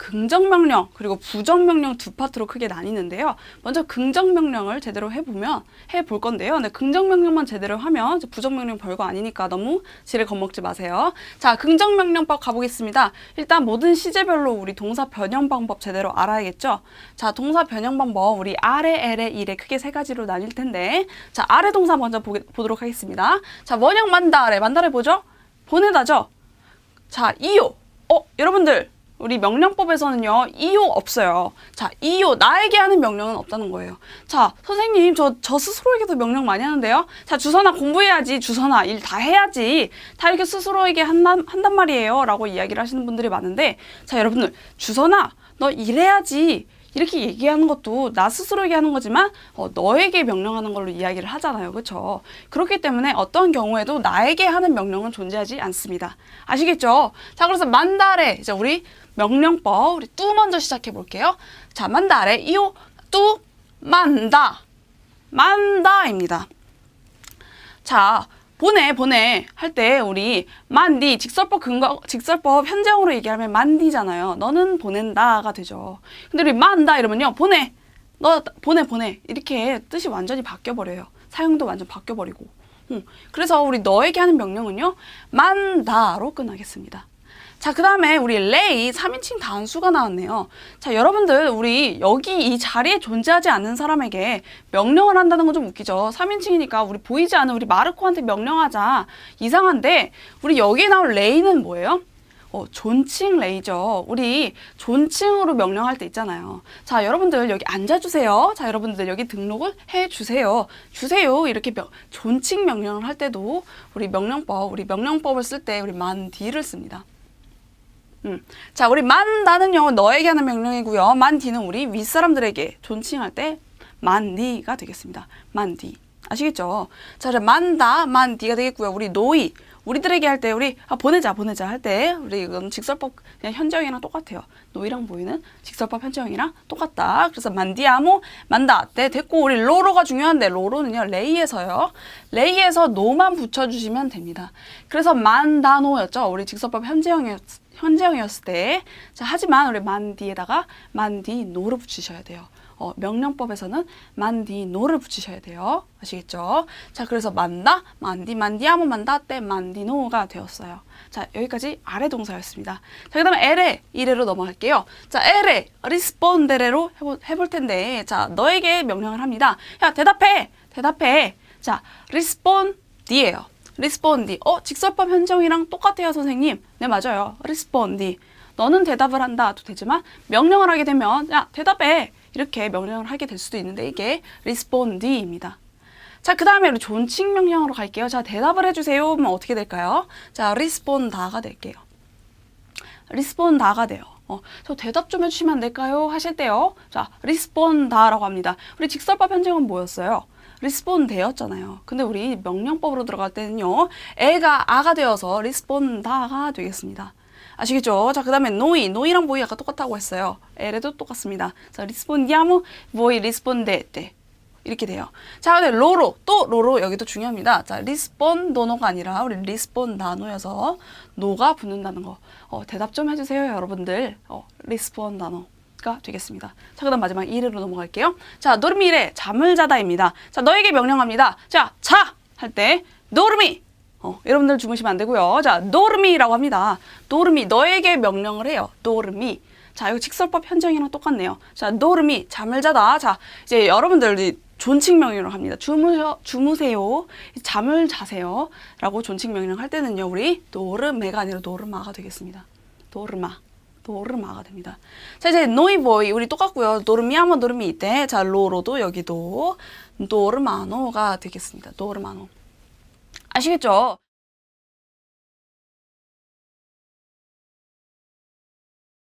긍정 명령 그리고 부정 명령 두 파트로 크게 나뉘는데요. 먼저 긍정 명령을 제대로 해보면 해볼 건데요. 네, 긍정 명령만 제대로 하면 이제 부정 명령 별거 아니니까 너무 지레 겁먹지 마세요. 자, 긍정 명령법 가보겠습니다. 일단 모든 시제별로 우리 동사 변형 방법 제대로 알아야겠죠. 자, 동사 변형 방법 우리 아래, 엘에, 일에 크게 세 가지로 나뉠 텐데 자, 아래 동사 먼저 보게, 보도록 하겠습니다. 자, 원형 만다래 만다래 보죠? 보내다죠? 자, 이요. 어, 여러분들. 우리 명령법에서는요, 이요 없어요. 자, 이요. 나에게 하는 명령은 없다는 거예요. 자, 선생님, 저, 저 스스로에게도 명령 많이 하는데요? 자, 주선아, 공부해야지. 주선아, 일 다 해야지. 다 이렇게 스스로에게 한단, 한단 말이에요. 라고 이야기를 하시는 분들이 많은데, 자, 여러분들, 주선아, 너 일해야지. 이렇게 얘기하는 것도 나 스스로에게 하는 거지만 어, 너에게 명령하는 걸로 이야기를 하잖아요. 그렇죠? 그렇기 때문에 어떤 경우에도 나에게 하는 명령은 존재하지 않습니다. 아시겠죠? 자, 그래서 만달에 이제 우리 명령법 우리 뚜 먼저 시작해 볼게요. 자, 만달에 이요 뚜 만다 만다입니다. 자, 보내 보내 할 때 우리 만디 직설법 근거 직설법 현재형으로 얘기하면 만디잖아요. 너는 보낸다가 되죠. 근데 우리 만다 이러면요. 보내. 너 보내 보내. 이렇게 뜻이 완전히 바뀌어 버려요. 사용도 완전 바뀌어 버리고. 음, 그래서 우리 너에게 하는 명령은요. 만다로 끝나겠습니다. 자, 그 다음에 우리 레이 3인칭 단수가 나왔네요. 자, 여러분들, 우리 여기 이 자리에 존재하지 않는 사람에게 명령을 한다는 건 좀 웃기죠. 3인칭이니까 우리 보이지 않는 우리 마르코한테 명령하자. 이상한데, 우리 여기에 나올 레이는 뭐예요? 어, 존칭 레이죠. 우리 존칭으로 명령할 때 있잖아요. 자, 여러분들 여기 앉아주세요. 자, 여러분들 여기 등록을 해주세요. 주세요. 이렇게 명, 존칭 명령을 할 때도 우리 명령법, 우리 명령법을 쓸 때 우리 만디를 씁니다. 음. 자, 우리 만다는요, 너에게 하는 명령이고요. 만 디는 우리 윗사람들에게 존칭할 때 만디가 되겠습니다. 만 디. 아시겠죠? 자, 그럼 만다, 만 디가 되겠고요. 우리 노이. 우리들에게 할 때 우리 아, 보내자 보내자 할 때 우리 이건 직설법 그냥 현재형이랑 똑같아요. 노이랑 보이는 직설법 현재형이랑 똑같다. 그래서 만디아모 만다 때 됐고 우리 로로가 중요한데 로로는요 레이에서요. 레이에서 노만 붙여주시면 됩니다. 그래서 만다노였죠. 우리 직설법 현재형이었 현재형이었을 때. 자, 하지만 우리 만디에다가 만디노를 붙이셔야 돼요. 어, 명령법에서는 만디 노를 붙이셔야 돼요. 아시겠죠? 자, 그래서 만다, 만디, 만디아모 만다 때 만디 노가 되었어요. 자, 여기까지 아래 동사였습니다. 자, 그 다음에 에레, 이래로 넘어갈게요. 자, 에레, 리스폰데레로 해볼, 해볼 텐데, 자, 너에게 명령을 합니다. 야, 대답해! 대답해! 자, 리스폰디예요. 리스폰디. 어, 직설법 현정이랑 똑같아요, 선생님. 네, 맞아요. 리스폰디. 너는 대답을 한다도 되지만 명령을 하게 되면 야, 대답해. 이렇게 명령을 하게 될 수도 있는데 이게 리스폰디입니다. 자, 그 다음에 우리 존칭 명령으로 갈게요. 자, 대답을 해주세요. 그러면 어떻게 될까요? 자, 리스폰다가 될게요. 리스폰다가 돼요. 어, 저 대답 좀 해주시면 안 될까요? 하실 때요. 자, 리스폰다라고 합니다. 우리 직설법 현정은 뭐였어요? 리스폰 되었잖아요. 근데 우리 명령법으로 들어갈 때는요. 애가 아가 되어서 리스폰 다가 되겠습니다. 아시겠죠? 자, 그 다음에 노이. 노이랑 보이 아까 똑같다고 했어요. 에레도 똑같습니다. 자, 리스폰디아모, 보이 리스폰데 때. 이렇게 돼요. 자, 근데 로로. 또 로로 여기도 중요합니다. 자, 리스폰 도노가 아니라 우리 리스폰다노여서 노가 붙는다는 거. 어, 대답 좀 해주세요, 여러분들. 어, 리스폰다노. 가 되겠습니다. 자, 그 다음 마지막 이래로 넘어갈게요. 자, 노르미래 잠을 자다입니다. 자, 너에게 명령합니다. 자, 자 할 때 노르미. 어, 여러분들 주무시면 안 되고요. 자, 노르미라고 합니다. 노르미 너에게 명령을 해요. 노르미. 자, 이거 직설법 현정이랑 똑같네요. 자, 노르미 잠을 자다. 자, 이제 여러분들 존칭 명령을 합니다. 주무셔, 주무세요. 잠을 자세요. 라고 존칭 명령 할 때는요, 우리 노르메가 아니라 노르마가 되겠습니다. 노르마. 노르마가 됩니다. 자, 이제 노이보이 우리 똑같고요. 노르미아모 노르미 이때 자, 로로도 여기도 노르마노가 되겠습니다. 노르마노. 아시겠죠?